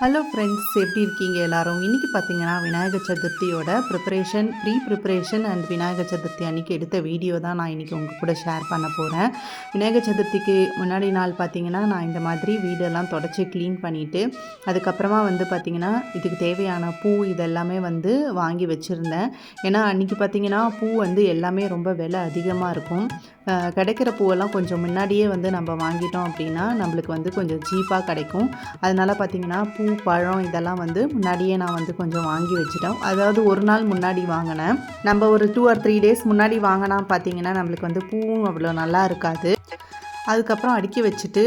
Hello friends எப்படி இருக்கீங்க எல்லாரும்? இன்றைக்கி பார்த்தீங்கன்னா Vinayagar சதுர்த்தியோட preparation pre preparation and Vinayagar Chaturthi அன்றைக்கி எடுத்த வீடியோ தான் நான் இன்றைக்கி உங்கள் கூட ஷேர் பண்ண போகிறேன் விநாயகர் சதுர்த்திக்கு முன்னாடி நாள் பார்த்தீங்கன்னா நான் இந்த மாதிரி வீடெல்லாம் தொடச்சி க்ளீன் பண்ணிவிட்டு அதுக்கப்புறமா வந்து பார்த்திங்கன்னா இதுக்கு தேவையான பூ இதெல்லாமே வந்து வாங்கி வச்சுருந்தேன். ஏன்னா அன்றைக்கி பார்த்தீங்கன்னா பூ வந்து எல்லாமே ரொம்ப விலை அதிகமாக இருக்கும். கிடைக்கிற பூவெல்லாம் கொஞ்சம் முன்னாடியே வந்து நம்ம வாங்கிட்டோம் அப்படின்னா நம்மளுக்கு வந்து கொஞ்சம் சீப்பாக கிடைக்கும். அதனால் பார்த்தீங்கன்னா பூ பழம் இதெல்லாம் வந்து முன்னாடியே நான் வந்து கொஞ்சம் வாங்கி வச்சுட்டோம் அதாவது ஒரு நாள் முன்னாடி வாங்கினேன். நம்ம ஒரு டூ ஆர் த்ரீ டேஸ் முன்னாடி வாங்கினா பார்த்தீங்கன்னா நம்மளுக்கு வந்து பூவும் அவ்வளோ நல்லா இருக்காது. அதுக்கப்புறம் அடுக்கி வச்சுட்டு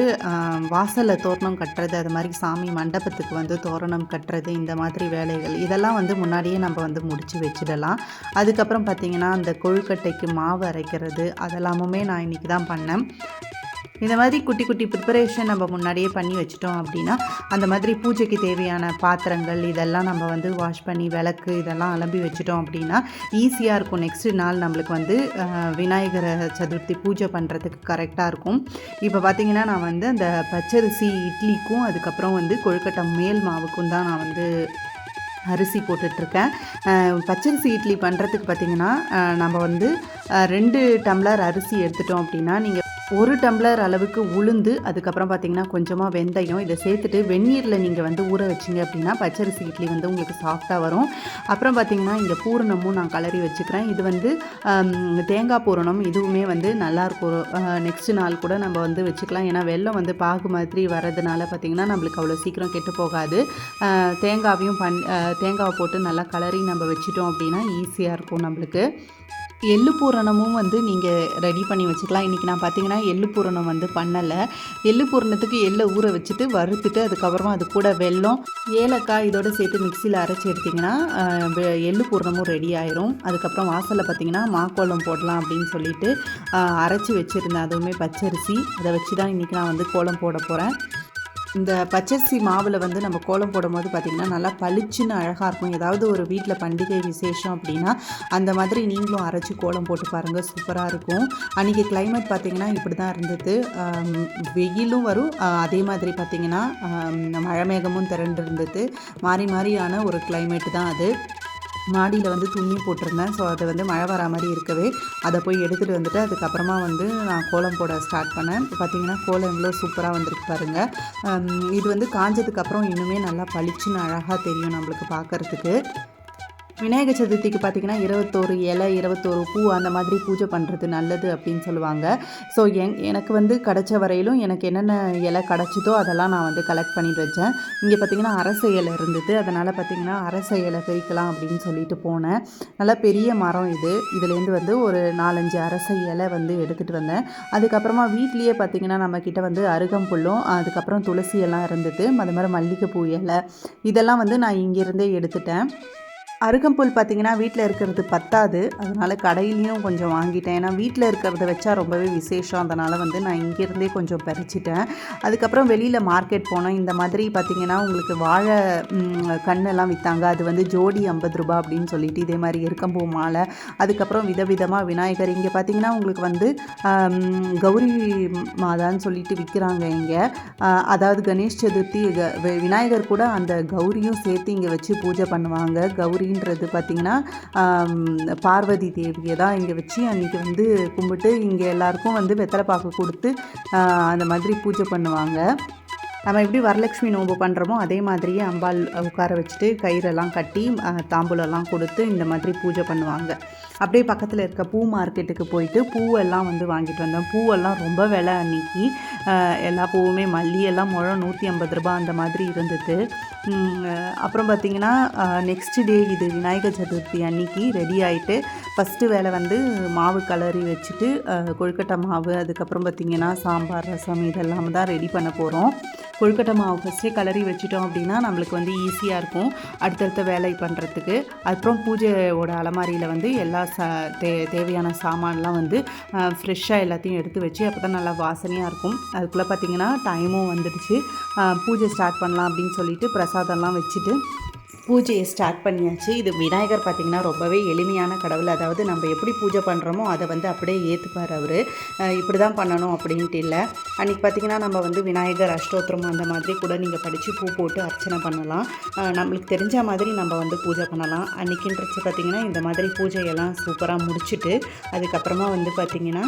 வாசலில் தோரணம் கட்டுறது அது மாதிரி சாமி மண்டபத்துக்கு வந்து தோரணம் கட்டுறது இந்த மாதிரி வேலைகள் இதெல்லாம் வந்து முன்னாடியே நம்ம வந்து முடித்து வச்சிடலாம். அதுக்கப்புறம் பார்த்திங்கன்னா அந்த கொழுக்கட்டைக்கு மாவு அரைக்கிறது அதெல்லாமுமே நான் இன்றைக்கி தான் பண்ணேன். இந்த மாதிரி குட்டி குட்டி ப்ரிப்பரேஷன் நம்ம முன்னாடியே பண்ணி வச்சிட்டோம் அப்படின்னா அந்த மாதிரி பூஜைக்கு தேவையான பாத்திரங்கள் இதெல்லாம் நம்ம வந்து வாஷ் பண்ணி விளக்கு இதெல்லாம் அலம்பி வச்சிட்டோம் அப்படின்னா ஈஸியாக இருக்கும். நெக்ஸ்ட் நாள் நம்மளுக்கு வந்து விநாயகர் விநாயகர சதுர்த்தி பூஜை பண்ணுறதுக்கு கரெக்டாக இருக்கும். இப்போ பார்த்தீங்கன்னா நான் வந்து அந்த பச்சரிசி இட்லிக்கும் அதுக்கப்புறம் வந்து கொழுக்கட்டை மேல் மாவுக்கும் தான் நான் வந்து அரிசி போட்டுட்ருக்கேன். பச்சரிசி இட்லி பண்ணுறதுக்கு பார்த்தீங்கன்னா நம்ம வந்து ரெண்டு டம்ளர் அரிசி எடுத்துட்டோம் அப்படின்னா நீங்கள் ஒரு டம்ளர் அளவுக்கு உளுந்து அதுக்கப்புறம் பார்த்தீங்கன்னா கொஞ்சமாக வெந்தயம். இதை சேர்த்துட்டு வெந்நீரில் நீங்கள் வந்து ஊற வச்சிங்க அப்படின்னா பச்சரிசி இட்லி வந்து உங்களுக்கு சாஃப்டாக வரும். அப்புறம் பார்த்தீங்கன்னா இங்கே பூரணமும் நான் கலரி வச்சுக்கிறேன். இது வந்து தேங்காய் பூரணம். இதுவுமே வந்து நல்லாயிருக்கும் நெக்ஸ்ட் நாள் கூட நம்ம வந்து வச்சுக்கலாம். ஏன்னா வெள்ளம் வந்து பாகு மாதிரி வர்றதுனால பார்த்திங்கன்னா நம்மளுக்கு அவ்வளோ சீக்கிரம் கெட்டு போகாது. தேங்காவையும் பண் தேங்காவை போட்டு நல்லா கலரி நம்ம வச்சிட்டோம் அப்படின்னா ஈஸியாக இருக்கும் நம்மளுக்கு. எள்ளு பூரணமும் வந்து நீங்கள் ரெடி பண்ணி வச்சுக்கலாம். இன்றைக்கி நான் பார்த்தீங்கன்னா எள்ளு பூரணம் வந்து பண்ணலை. எள்ளு பூரணத்துக்கு எள்ளை ஊற வச்சுட்டு வறுத்துட்டு அதுக்கப்புறமா அது கூட வெல்லம் ஏலக்காய் இதோட சேர்த்து மிக்சியில் அரைச்சி எடுத்திங்கன்னா வெ- எள்ளு பூரணமும் ரெடி ஆயிரும். அதுக்கப்புறம் வாசலில் பார்த்தீங்கன்னா மாக்கோலம் போடலாம் அப்படின்னு சொல்லிட்டு அரைச்சி வச்சுருந்தேன். அதுவுமே பச்சரிசி. அதை வச்சு தான் இன்றைக்கி நான் வந்து கோலம் போட போகிறேன் இந்த பச்சரிசி மாவில் வந்து நம்ம கோலம் போடும்போது பார்த்திங்கன்னா நல்லா பளிச்சுன்னு அழகாக இருக்கும். ஏதாவது ஒரு வீட்டில் பண்டிகை விசேஷம் அப்படின்னா அந்த மாதிரி நீங்களும் அரைச்சி கோலம் போட்டு பாருங்கள் சூப்பராக இருக்கும். அன்றைக்கி கிளைமேட் பார்த்திங்கன்னா இப்படி தான் இருந்தது வெயிலும் வரும். அதே மாதிரி பார்த்திங்கன்னா ஆம், மழை மேகமும் திரண்டு இருந்தது மாறி மாறியான ஒரு கிளைமேட் தான் அது. மாடியில் வந்து துணி போட்டிருந்தேன். ஸோ அது வந்து மழை வரா மாதிரி இருக்கவே. அதை போய் எடுத்துகிட்டு வந்துட்டு அதுக்கப்புறமா வந்து நான் கோலம் போட ஸ்டார்ட் பண்ணேன். இப்போ பார்த்தீங்கன்னா கோலம் எவ்வளோ சூப்பராக வந்திருக்கு பாருங்கள் இது வந்து காஞ்சதுக்கப்புறம் இன்னுமே நல்லா பளிச்சுன்னு அழகாக தெரியும் நம்மளுக்கு பார்க்கறதுக்கு விநாயகர் சதுர்த்திக்கு பார்த்தீங்கன்னா இருபத்தோரு இலை இருபத்தோரு பூ அந்த மாதிரி பூஜை பண்ணுறது நல்லது அப்படின்னு சொல்லுவாங்க. ஸோ எங் எனக்கு வந்து கிடச்ச வரையிலும் எனக்கு என்னென்ன இலை கிடச்சிதோ அதெல்லாம் நான் வந்து கலெக்ட் பண்ணிட்டு வச்சேன். இங்கே பார்த்தீங்கன்னா அரச இலை இருந்தது. அதனால் பார்த்தீங்கன்னா அரச இலை பிரிக்கலாம் அப்படின்னு சொல்லிட்டு போனேன். நல்லா பெரிய மரம் இது. இதுலேருந்து வந்து ஒரு நாலஞ்சு அரச இலை வந்து எடுத்துகிட்டு வந்தேன். அதுக்கப்புறமா வீட்லேயே பார்த்தீங்கன்னா நம்மக்கிட்ட வந்து அருகம்புல்லும் அதுக்கப்புறம் துளசி எல்லாம் இருந்தது. அது மாதிரி மல்லிகைப்பூ இலை. இதெல்லாம் வந்து நான் இங்கேருந்தே எடுத்துட்டேன். அருகம்புல் பார்த்திங்கன்னா வீட்டில் இருக்கிறது பத்தாது. அதனால் கடையிலையும் கொஞ்சம் வாங்கிட்டேன். ஏன்னா வீட்டில் இருக்கிறத வச்சா ரொம்பவே விசேஷம். அதனால் வந்து நான் இங்கேருந்தே கொஞ்சம் பறிச்சிட்டேன். அதுக்கப்புறம் வெளியில் மார்க்கெட் போனோம். இந்த மாதிரி பார்த்தீங்கன்னா உங்களுக்கு வாழை கண்ணெல்லாம் விற்றாங்க அது வந்து ஜோடி ஐம்பது ரூபா அப்படின்னு சொல்லிட்டு இதே மாதிரி எருக்கம்பூ மாலை. அதுக்கப்புறம் விதவிதமாக விநாயகர். இங்கே பார்த்திங்கன்னா உங்களுக்கு வந்து கௌரி மாதான்னு சொல்லிட்டு விற்கிறாங்க இங்கே. அதாவது கணேஷ் சதுர்த்தி விநாயகர் கூட அந்த கௌரியும் சேர்த்து இங்கே வச்சு பூஜை பண்ணுவாங்க. கௌரி அப்படின்றது பார்த்திங்கன்னா பார்வதி தேவியை தான் இங்கே வச்சு அன்றைக்கி வந்து கும்பிட்டு இங்கே எல்லாருக்கும் வந்து வெத்தலை பாக்கு கொடுத்து அந்த மாதிரி பூஜை பண்ணுவாங்க. நம்ம எப்படி வரலட்சுமி நோம்பு பண்ணுறோமோ அதே மாதிரியே அம்பாள் உட்கார வச்சுட்டு கயிறெல்லாம் கட்டி தாம்பூலெல்லாம் கொடுத்து இந்த மாதிரி பூஜை பண்ணுவாங்க. அப்படியே பக்கத்தில் இருக்க பூ மார்க்கெட்டுக்கு போயிட்டு பூவெல்லாம் வந்து வாங்கிட்டு வந்தோம். பூவெல்லாம் ரொம்ப விலை அன்னைக்கு. எல்லா பூவுமே மல்லியெல்லாம் முழம் நூற்றி ஐம்பது ரூபாய் அந்த மாதிரி இருந்தது. அப்புறம் பார்த்திங்கன்னா நெக்ஸ்ட் டே இது விநாயகர் சதுர்த்தி அன்னைக்கு ரெடி ஆகிட்டு ஃபஸ்ட்டு வேலை வந்து மாவு கலரி வச்சுட்டு கொழுக்கட்டை மாவு அதுக்கப்புறம் பார்த்திங்கன்னா சாம்பார் ரசம் இதெல்லாம் தான் ரெடி பண்ண போகிறோம் கொழுக்கட்டை மாவு ஃபஸ்ட்டே கலரி வச்சிட்டோம் அப்படின்னா நம்மளுக்கு வந்து ஈஸியாக இருக்கும். அடுத்தடுத்த வேலை பண்ணுறதுக்கு அப்புறம் பூஜையோட அலமாரியில் வந்து எல்லா சா தே தேவையான சாமான்லாம் வந்து ஃப்ரெஷ்ஷாக எல்லாத்தையும் எடுத்து வச்சு அப்போ தான் நல்லா வாசனையாக இருக்கும். அதுக்குள்ளே பார்த்திங்கன்னா டைமும் வந்துடுச்சு. பூஜை ஸ்டார்ட் பண்ணலாம் அப்படின்னு சொல்லிட்டு பிரசாதம்லாம் வச்சுட்டு பூஜையை ஸ்டார்ட் பண்ணியாச்சு. இது விநாயகர் பார்த்திங்கன்னா ரொம்பவே எளிமையான கடவுள். அதாவது நம்ம எப்படி பூஜை பண்ணுறோமோ அதை வந்து அப்படியே ஏற்றுப்பார் அவர். இப்படி தான் பண்ணணும் அப்படின்ட்டு இல்லை. அன்றைக்கி பார்த்திங்கன்னா நம்ம வந்து விநாயகர் அஷ்டோத்திரம் அந்த மாதிரி கூட நீங்கள் படித்து பூ போட்டு அர்ச்சனை பண்ணலாம். நம்மளுக்கு தெரிஞ்ச மாதிரி நம்ம வந்து பூஜை பண்ணலாம். அன்றைக்கின்றச்சு பார்த்திங்கன்னா இந்த மாதிரி பூஜையெல்லாம் சூப்பராக முடிச்சுட்டு அதுக்கப்புறமா வந்து பார்த்திங்கன்னா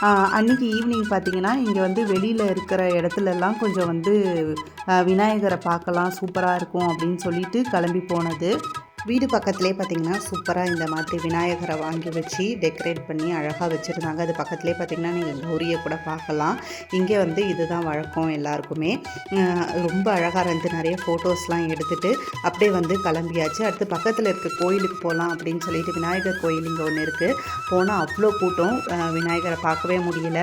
அன்றைக்கி அன்னைக்கு ஈவினிங் பார்த்தீங்கன்னா இங்கே வந்து வெளியில் இருக்கிற இடத்துலலாம் கொஞ்சம் வந்து விநாயகரை பார்க்கலாம் சூப்பராக இருக்கும் அப்படின்னு சொல்லிட்டு கிளம்பி போனது. வீடு பக்கத்துலேயே பார்த்தீங்கன்னா சூப்பராக இந்த மாதிரி விநாயகரை வாங்கி வச்சு டெக்கரேட் பண்ணி அழகாக வச்சுருந்தாங்க. அது பக்கத்துலேயே பார்த்தீங்கன்னா நீங்கள் கௌரியை கூட பார்க்கலாம். இங்கே வந்து இதுதான் வழக்கம் எல்லாருக்குமே. ரொம்ப அழகாக இருந்து நிறைய ஃபோட்டோஸ்லாம் எடுத்துகிட்டு அப்படியே வந்து கிளம்பியாச்சு. அடுத்து பக்கத்தில் இருக்க கோயிலுக்கு போகலாம் அப்படின்னு சொல்லிட்டு விநாயகர் கோயில் இங்கே ஒன்று இருக்குது போனால் அவ்வளோ கூட்டம். விநாயகரை பார்க்கவே முடியல.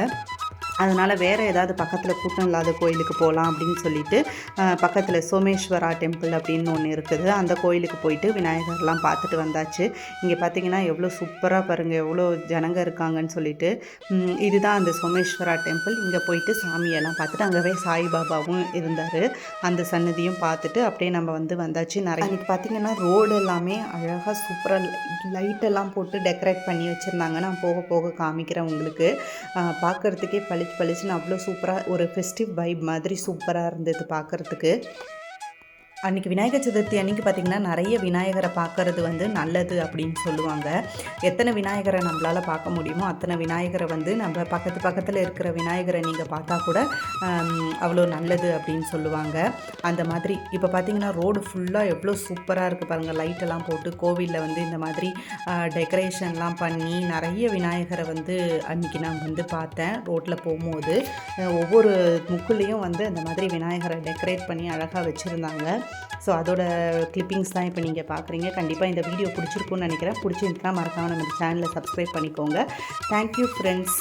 அதனால் வேறு ஏதாவது பக்கத்தில் கூட்டம் இல்லாத கோயிலுக்கு போகலாம் அப்படின்னு சொல்லிட்டு பக்கத்தில் சோமேஸ்வரா டெம்பிள் அப்படின்னு ஒன்று இருக்குது. அந்த கோயிலுக்கு போயிட்டு விநாயகர்லாம் பார்த்துட்டு வந்தாச்சு. இங்கே பார்த்தீங்கன்னா எவ்வளோ சூப்பராக பாருங்கள் எவ்வளோ ஜனங்க இருக்காங்கன்னு சொல்லிட்டு இதுதான் அந்த சோமேஸ்வரா டெம்பிள். இங்கே போயிட்டு சாமியெல்லாம் பார்த்துட்டு அங்கவே சாய்பாபாவும் இருந்தார். அந்த சன்னதியும் பார்த்துட்டு அப்படியே நம்ம வந்து வந்தாச்சு. நிறைய இன்றைக்கி பார்த்தீங்கன்னா ரோடு எல்லாமே அழகாக சூப்பராக லைட்டெல்லாம் போட்டு டெக்கரேட் பண்ணி வச்சுருந்தாங்க. நான் போக போக காமிக்கிறேன் உங்களுக்கு. பார்க்குறதுக்கே பழி பளிச்சு பளிச்சுன்னு அவ்வளோ சூப்பராக ஒரு ஃபெஸ்டிவ் வைப் மாதிரி சூப்பராக இருந்தது பார்க்குறதுக்கு அன்றைக்கி விநாயகர் சதுர்த்தி அன்றைக்கி பார்த்திங்கன்னா நிறைய விநாயகரை பார்க்கறது வந்து நல்லது அப்படின்னு சொல்லுவாங்க. எத்தனை விநாயகரை நம்மளால் பார்க்க முடியுமோ அத்தனை விநாயகரை வந்து நம்ம பக்கத்து பக்கத்தில் இருக்கிற விநாயகரை நீங்கள் பார்த்தா கூட அவ்வளோ நல்லது அப்படின்னு சொல்லுவாங்க. அந்த மாதிரி இப்போ பார்த்தீங்கன்னா ரோடு ஃபுல்லாக எவ்வளோ சூப்பராக இருக்குது பாருங்கள் லைட்டெல்லாம் போட்டு கோவிலில் வந்து இந்த மாதிரி டெக்கரேஷன்லாம் பண்ணி நிறைய விநாயகரை வந்து அன்றைக்கி நான் வந்து பார்த்தேன் ரோட்டில் போகும்போது. ஒவ்வொரு முக்குலேயும் வந்து அந்த மாதிரி விநாயகரை டெக்கரேட் பண்ணி அழகாக வச்சுருந்தாங்க. ஸோ அதோட கிளிப்பிங்ஸ் தான் இப்போ நீங்கள் பார்க்குறீங்க கண்டிப்பாக இந்த வீடியோ பிடிச்சிருக்குன்னு நினைக்கிறேன். பிடிச்சிருந்துச்சுன்னா மறக்காமல் நம்ம சேனலை சப்ஸ்கிரைப் பண்ணிக்கோங்க. Thank you friends